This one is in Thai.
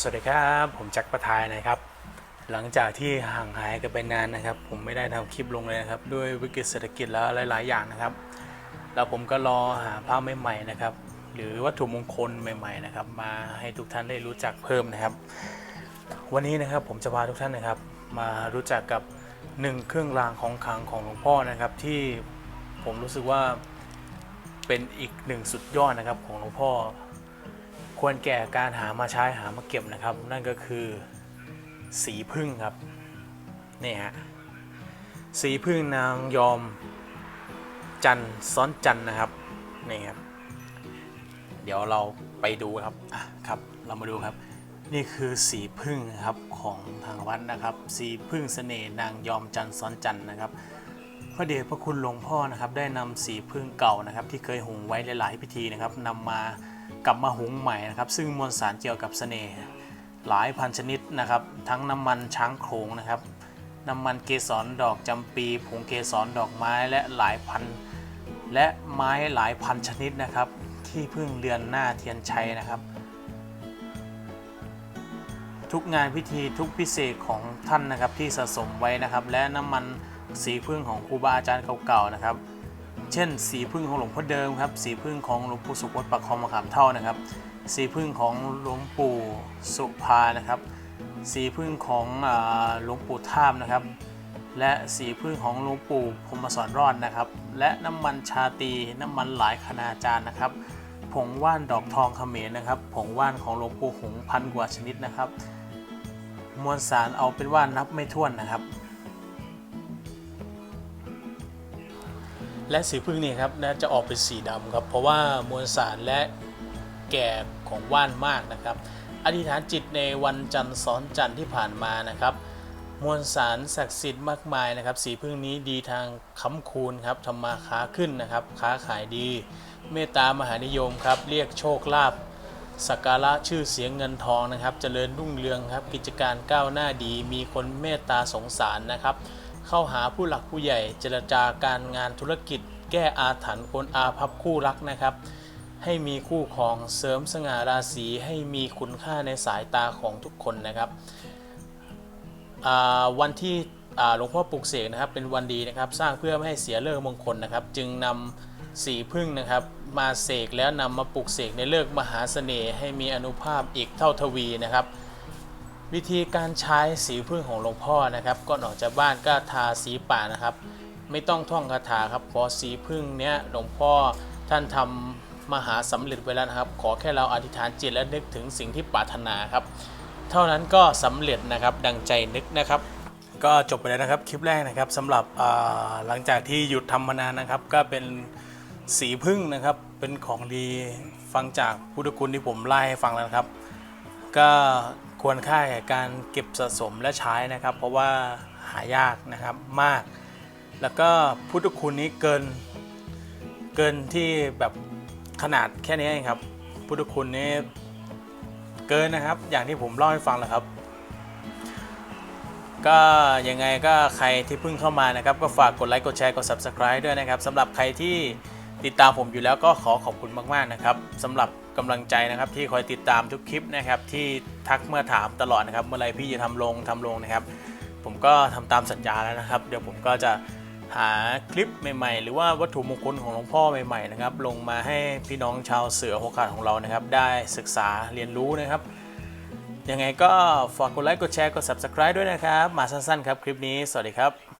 สวัสดีครับ ผมแจ็คประทายนะครับ หลังจากที่ห่างหายกันไปนานนะครับ ผมไม่ได้ทำคลิปลงเลยนะครับ ด้วยวิกฤตเศรษฐกิจแล้วหลาย ๆ อย่างนะครับ แล้วผมก็รอหาภาพใหม่ๆนะครับ หรือวัตถุมงคลใหม่ ๆ นะครับ มาให้ทุกท่านได้รู้จักเพิ่มนะครับ วันนี้นะครับผมจะพาทุกท่านนะครับ มารู้จักกับหนึ่งเครื่องรางของขลังของหลวงพ่อนะครับ ที่ผมรู้สึกว่าเป็นอีกหนึ่งสุดยอดนะครับของหลวงพ่อ ควรแก่การหามาใช้หามาเก็บนะครับ นั่นก็คือสีพึ่งครับนี่ฮะสีพึ่งนางยอมจันซ้อนจันนะครับนี่ครับ เดี๋ยวเราไปดูครับอะครับเรามาดูครับ นี่คือสีพึ่งครับของทางวัดนะครับ สีพึ่งเสน่ห์นางยอมจันซ้อนจันนะครับพระเดชพระคุณหลวงพ่อนะครับได้นำสีพึ่งเก่านะครับ ที่เคยหุงไว้หลาย ๆ พิธีนะครับนำมา กลับมาหุงใหม่นะครับ ซึ่งมวลสารเกี่ยวกับเสน่ห์หลายพันชนิดนะครับ ทั้งน้ำมันช้างโขลงนะครับ น้ำมันเกสรดอกจำปีผงเกสรดอกไม้และหลายพัน และไม้หลายพันชนิดนะครับ ที่พึ่งเรือนหน้าเทียนชัยนะครับ ทุกงานพิธีทุกพิเศษของท่านนะครับที่สะสมไว้นะครับ และน้ำมันสีพึ่งของครูบาอาจารย์เก่าๆนะครับ เช่น สีพึ่งของหลวงพ่อเดิมครับ สีพึ่งของหลวงปู่สุขวัดปักคลองมะขามเท่านะครับ สีพึ่งของหลวงปู่สุภานะครับ สีพึ่งของหลวงปู่ท่ามนะครับ และสีพึ่งของหลวงปู่พรมสอนรอดนะครับ และน้ำมันชาตีน้ำมันหลายคณาจารย์นะครับ ผงว่านดอกทองเขมรนะครับ ผงว่านของหลวงปู่หงพันกว่าชนิดนะครับ มวลสารเอาเป็นว่านับไม่ถ้วนนะครับ และสีพึ่งนี่ครับน่าจะออกเป็นสีดำครับเพราะว่ามวลสารและแก่ของว่านมากนะครับอธิษฐานจิตในวันจันทร์ซ้อนจันทร์ที่ผ่านมานะครับมวลสารศักดิ์สิทธิ์มากมายนะครับ สีพึ่งนี้ดีทางค้ำคูณครับทำมาค้าขึ้นนะครับ ค้าขายดี เมตตามหานิยมครับ เรียกโชคลาภสักการะชื่อเสียงเงินทองนะครับเจริญรุ่งเรืองครับ กิจการก้าวหน้าดี มีคนเมตตาสงสารนะครับ เข้าหาผู้หลักผู้ใหญ่เจรจาการงานธุรกิจ แก้อาถรรพ์คนอาภัพคู่รักนะครับ ให้มีคู่ครองเสริมสง่าราศีให้มีคุณค่าในสายตาของทุกคนนะครับวันที่หลวงพ่อปลุกเสกนะครับเป็นวันดีนะครับ สร้างเพื่อไม่ให้เสียเลิกมงคลนะครับ จึงนำสีพึ่งนะครับ มาเสกแล้วนำมาปลุกเสกในเลิกมหาเสน่ห์ให้มีอนุภาพอีกเท่าทวีนะครับ วิธีการใช้สีพึ่งของหลวงพ่อนะครับก่อนออกจากบ้านก็ทาสีป่านะครับ ไม่ต้องท่องคาถาครับเพราะสีพึ่งเนี้ยหลวงพ่อท่านทำมหาสำเร็จไว้แล้วนะครับ ขอแค่เราอธิษฐานจิตและนึกถึงสิ่งที่ปรารถนาครับ เท่านั้นก็สำเร็จนะครับดังใจนึกนะครับ ก็จบไปแล้วนะครับคลิปแรกนะครับสำหรับหลังจากที่หยุดทำมานานนะครับ ก็เป็นสีพึ่งนะครับเป็นของดีฟังจากพุทธคุณที่ผมไล่ให้ฟังแล้วครับ ก็ควรค่าแก่การเก็บสะสมและใช้นะครับ เพราะว่าหายากนะครับมาก แล้วก็พุทธคุณนี้เกินเกินที่แบบขนาดแค่นี้เองครับ พุทธคุณนี้เกินนะครับ อย่างที่ผมเล่าให้ฟังแหละครับ ก็ยังไงก็ใครที่เพิ่งเข้ามานะครับ ก็ฝากกดไลค์กดแชร์กด subscribe ด้วยนะครับสำหรับใครที่ ติดตามผมอยู่แล้วก็ขอขอบคุณมากๆนะครับสำหรับกำลังใจนะครับที่คอยติดตามทุกคลิปนะครับที่ทักเมื่อถามตลอดนะครับเมื่อไรพี่จะทำลงทำลงนะครับ ผมก็ทำตามสัญญาแล้วนะครับ เดี๋ยวผมก็จะหาคลิปใหม่ ๆ หรือว่าวัตถุมงคลของหลวงพ่อใหม่ๆนะครับลงมาให้พี่น้องชาวเสือหัวขาดของเรานะครับ ได้ศึกษาเรียนรู้นะครับยังไงก็ฝากกดไลค์กดแชร์กด subscribe ด้วยนะครับ มาสั้นๆครับคลิปนี้สวัสดีครับ